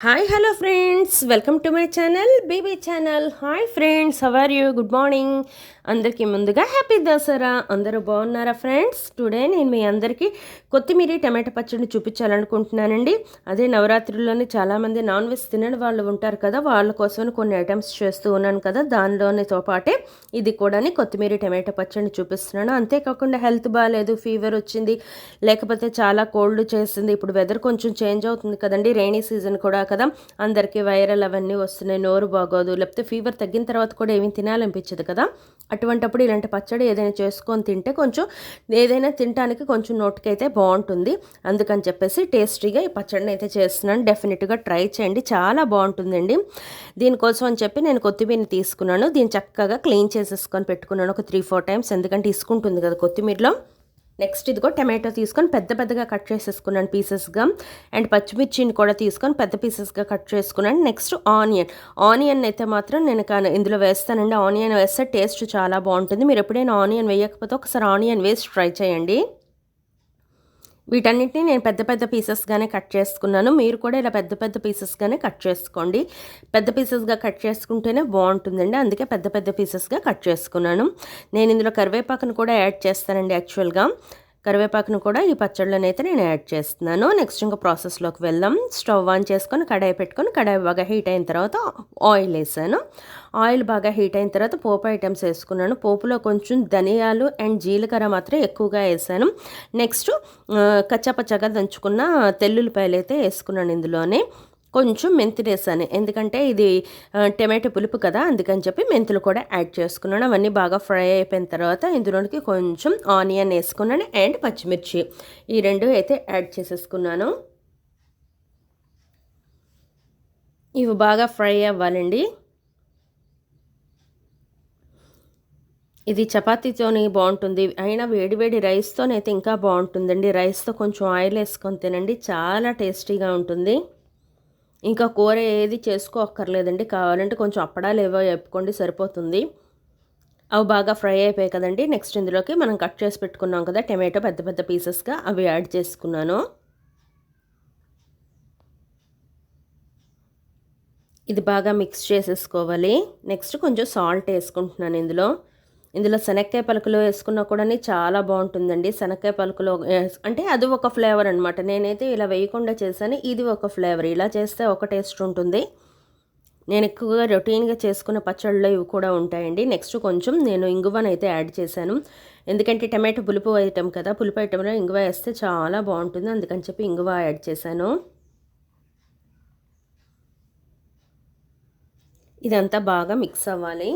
Hi hello friends welcome to my channel BB channel hi friends how are you good morning అందరికీ ముందుగా happy Dasara. అందరూ బాగున్నారా friends today నేను మీ అందరికీ కొత్తిమీర టమాటా పచ్చడిని చూపించాలనుకుంటున్నానండి. అదే నవరాత్రుల్లోనే చాలామంది నాన్ వెజ్ తినని వాళ్ళు ఉంటారు కదా వాళ్ళ కోసం కొన్ని ఐటమ్స్ చేస్తూ ఉన్నాను కదా దానిలోనితో పాటే ఇది కూడా కొత్తిమీర టమాటా పచ్చడిని చూపిస్తున్నాను. అంతేకాకుండా హెల్త్ బాగాలేదు ఫీవర్ వచ్చింది లేకపోతే చాలా కోల్డ్ చేస్తుంది ఇప్పుడు వెదర్ కొంచెం చేంజ్ అవుతుంది కదండి రైనీ సీజన్ కూడా కదా. అందరికీ వైరల్ అవన్నీ వస్తున్నాయి నోరు బాగోదు లేకపోతే ఫీవర్ తగ్గిన తర్వాత కూడా ఏమీ తినాలనిపించదు కదా. అటువంటప్పుడు ఇలాంటి పచ్చడి ఏదైనా చేసుకొని తింటే కొంచెం ఏదైనా తినడానికి కొంచెం నోటికైతే బాగుంటుంది. అందుకని చెప్పేసి టేస్టీగా ఈ పచ్చడిని అయితే చేస్తున్నాను. డెఫినెట్గా ట్రై చేయండి చాలా బాగుంటుందండి. దీనికోసం అని చెప్పి నేను కొత్తిమీరని తీసుకున్నాను. దీన్ని చక్కగా క్లీన్ చేసేసుకొని పెట్టుకున్నాను ఒక త్రీ ఫోర్ టైమ్స్ ఎందుకంటే ఇసుకుంటుంది కదా కొత్తిమీరలో. నెక్స్ట్ ఇదిగో టమాటో తీసుకొని పెద్ద పెద్దగా కట్ చేసేసుకున్నాను పీసెస్గా అండ్ పచ్చిమిర్చిని కూడా తీసుకొని పెద్ద పీసెస్గా కట్ చేసుకున్నాను. నెక్స్ట్ ఆనియన్ ఆనియన్ అయితే మాత్రం నేను ఇందులో వేస్తానండి. ఆనియన్ వేస్తే టేస్ట్ చాలా బాగుంటుంది. మీరు ఎప్పుడైనా ఆనియన్ వేయకపోతే ఒకసారి ఆనియన్ వేసి ట్రై చేయండి. వీటన్నిటిని నేను పెద్ద పెద్ద పీసెస్గానే కట్ చేసుకున్నాను. మీరు కూడా ఇలా పెద్ద పెద్ద పీసెస్గానే కట్ చేసుకోండి. పెద్ద పీసెస్గా కట్ చేసుకుంటేనే బాగుంటుందండి. అందుకే పెద్ద పెద్ద పీసెస్గా కట్ చేసుకున్నాను. నేను ఇందులో కరివేపాకును కూడా యాడ్ చేస్తానండి యాక్చువల్గా కరివేపాకును కూడా ఈ పచ్చళ్ళని అయితే నేను యాడ్ చేస్తున్నాను. నెక్స్ట్ ఇంకా ప్రాసెస్లోకి వెళ్దాం. స్టవ్ ఆన్ చేసుకొని కడాయి పెట్టుకొని కడాయి బాగా హీట్ అయిన తర్వాత ఆయిల్ వేసాను. ఆయిల్ బాగా హీట్ అయిన తర్వాత పోపు ఐటమ్స్ వేసుకున్నాను. పోపులో కొంచెం ధనియాలు అండ్ జీలకర్ర మాత్రం ఎక్కువగా వేసాను. నెక్స్ట్ కచ్చాపచ్చగా దంచుకున్న తెల్లుల్లిపాయలు అయితే వేసుకున్నాను ఇందులోనే. కొంచెం మెంతులు వేసాను. ఎందుకంటే ఇది టమాటో పులుపు కదా అందుకని చెప్పి మెంతులు కూడా యాడ్ చేసుకున్నాను. అవన్నీ బాగా ఫ్రై అయిపోయిన తర్వాత ఇందులోనికి కొంచెం ఆనియన్ వేసుకున్నాను అండ్ పచ్చిమిర్చి. ఈ రెండు అయితే యాడ్ చేసేసుకున్నాను. ఇవి బాగా ఫ్రై అవ్వాలండి. ఇది చపాతీతోని బాగుంటుంది. అయినా వేడివేడి రైస్తోనైతే ఇంకా బాగుంటుందండి. రైస్తో కొంచెం ఆయిల్ వేసుకొని తినండి. చాలా టేస్టీగా ఉంటుంది. ఇంకా కూర ఏది చేసుకోక్కర్లేదండి. కావాలంటే కొంచెం అప్పడాలు ఏవో చెప్పుకోండి సరిపోతుంది. అవి బాగా ఫ్రై అయిపోయాయి కదండి. నెక్స్ట్ ఇందులోకి మనం కట్ చేసి పెట్టుకున్నాం కదా టమాటో పెద్ద పెద్ద పీసెస్గా అవి యాడ్ చేసుకున్నాను. ఇది బాగా మిక్స్ చేసేసుకోవాలి. నెక్స్ట్ కొంచెం సాల్ట్ వేసుకుంటున్నాను ఇందులో. ఇందులో శనక్కాయ పలుకులు వేసుకున్నా కూడా చాలా బాగుంటుందండి. శనక్కాయ పలుకులు అంటే అది ఒక ఫ్లేవర్ అనమాట నేనైతే ఇలా వేయకుండా చేశాను. ఇది ఒక ఫ్లేవర్ ఇలా చేస్తే ఒక టేస్ట్ ఉంటుంది. నేను ఎక్కువగా రొటీన్గా చేసుకున్న పచ్చళ్ళు ఇవి కూడా ఉంటాయండి. నెక్స్ట్ కొంచెం నేను ఇంగువను అయితే యాడ్ చేశాను. ఎందుకంటే టమాటో పులుపు ఐటమ్ కదా పులుపు ఐటెంలో ఇంగువ వేస్తే చాలా బాగుంటుంది. అందుకని చెప్పి ఇంగువ యాడ్ చేశాను. ఇదంతా బాగా మిక్స్ అవ్వాలి.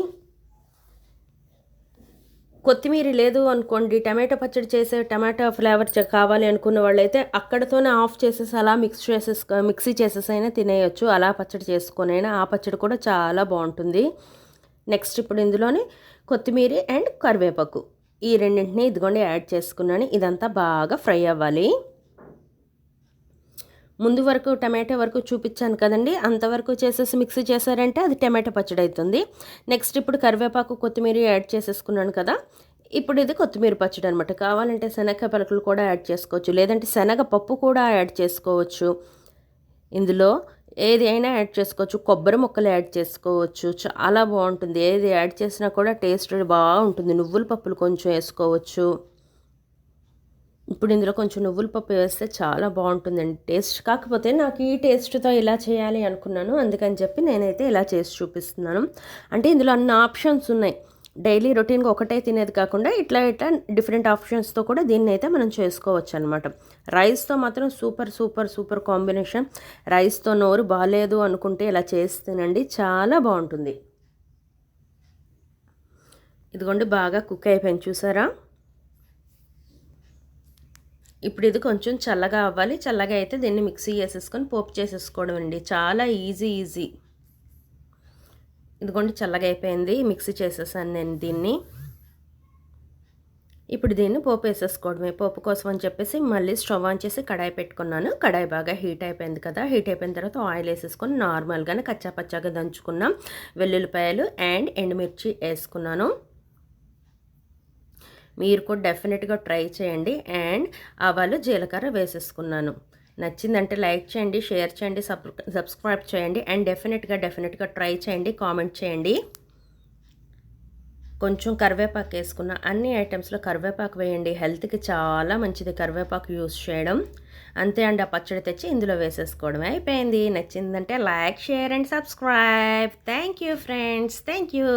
కొత్తిమీర లేదు అనుకోండి టమాటో పచ్చడి చేసే టమాటో ఫ్లేవర్ కావాలి అనుకున్న వాళ్ళైతే అక్కడతోనే ఆఫ్ చేసేసి అలా మిక్స్ చేసేస్ మిక్సీ చేసేసైనా తినేయచ్చు. అలా పచ్చడి చేసుకొనైనా ఆ పచ్చడి కూడా చాలా బాగుంటుంది. నెక్స్ట్ ఇప్పుడు ఇందులోనే కొత్తిమీర అండ్ కరివేపాకు. ఈ రెండింటిని ఇదిగోండి యాడ్ చేసుకున్నాను. ఇదంతా బాగా ఫ్రై అవ్వాలి. ముందు వరకు టమాటో వరకు చూపించాను కదండి. అంతవరకు చేసేసి మిక్సీ చేశారంటే అది టమాటో పచ్చడి అవుతుంది నెక్స్ట్ ఇప్పుడు కరివేపాకు కొత్తిమీర యాడ్ చేసేసుకున్నాను కదా. ఇప్పుడు ఇది కొత్తిమీర పచ్చడి అనమాట కావాలంటే శనగ పలకలు కూడా యాడ్ చేసుకోవచ్చు. లేదంటే శనగ పప్పు కూడా యాడ్ చేసుకోవచ్చు. ఇందులో ఏది అయినా యాడ్ చేసుకోవచ్చు. కొబ్బరి ముక్కలు యాడ్ చేసుకోవచ్చు. చాలా బాగుంటుంది. ఏది యాడ్ చేసినా కూడా టేస్ట్ బాగుంటుంది. నువ్వుల పప్పులు కొంచెం వేసుకోవచ్చు. ఇప్పుడు ఇందులో కొంచెం నువ్వుల పప్పు వేస్తే చాలా బాగుంటుందండి. టేస్ట్ కాకపోతే నాకు ఈ టేస్ట్తో ఇలా చేయాలి అనుకున్నాను. అందుకని చెప్పి నేనైతే ఇలా చేసి చూపిస్తున్నాను. అంటే ఇందులో అన్ని ఆప్షన్స్ ఉన్నాయి. డైలీ రొటీన్గా ఒకటే తినేది కాకుండా ఇట్లా ఇట్లా డిఫరెంట్ ఆప్షన్స్తో కూడా దీన్ని అయితే మనం చేసుకోవచ్చు అనమాట రైస్తో మాత్రం సూపర్ సూపర్ సూపర్ కాంబినేషన్. రైస్తో నోరు బాగాలేదు అనుకుంటే ఇలా చేస్తేనండి చాలా బాగుంటుంది. ఇదిగోండి బాగా కుక్ అయిపోయింది. చూసారా? ఇప్పుడు ఇది కొంచెం చల్లగా అవ్వాలి. చల్లగా అయితే దీన్ని మిక్సీ చేసేసుకొని పోపు చేసేసుకోవడం అండి. చాలా ఈజీ ఈజీ. ఇదిగోండి చల్లగా అయిపోయింది. మిక్సీ చేసేసాను నేను దీన్ని. ఇప్పుడు దీన్ని పోపు వేసేసుకోవడమే. పోపు కోసం అని చెప్పేసి మళ్ళీ స్టవ్ ఆన్ చేసి కడాయి పెట్టుకున్నాను. కడాయి బాగా హీట్ అయిపోయింది కదా. హీట్ అయిపోయిన తర్వాత ఆయిల్ వేసేసుకొని నార్మల్గానే కచ్చా పచ్చాగా దంచుకున్నాం. వెల్లుల్లిపాయలు అండ్ ఎండుమిర్చి వేసుకున్నాను. మీరు కూడా డెఫినెట్గా ట్రై చేయండి. అండ్ ఆవాలు జీలకర్ర వేసేసుకున్నాను. నచ్చిందంటే లైక్ చేయండి షేర్ చేయండి సబ్ సబ్స్క్రైబ్ చేయండి. అండ్ డెఫినెట్గా డెఫినెట్గా ట్రై చేయండి కామెంట్ చేయండి. కొంచెం కరివేపాకు వేసుకున్న అన్ని ఐటమ్స్లో కరివేపాకు వేయండి. హెల్త్కి చాలా మంచిది కరివేపాకు యూస్ చేయడం. అంతే అండి ఆ పచ్చడి తెచ్చి ఇందులో వేసేసుకోవడం అయిపోయింది. నచ్చిందంటే like share and subscribe thank you friends thank you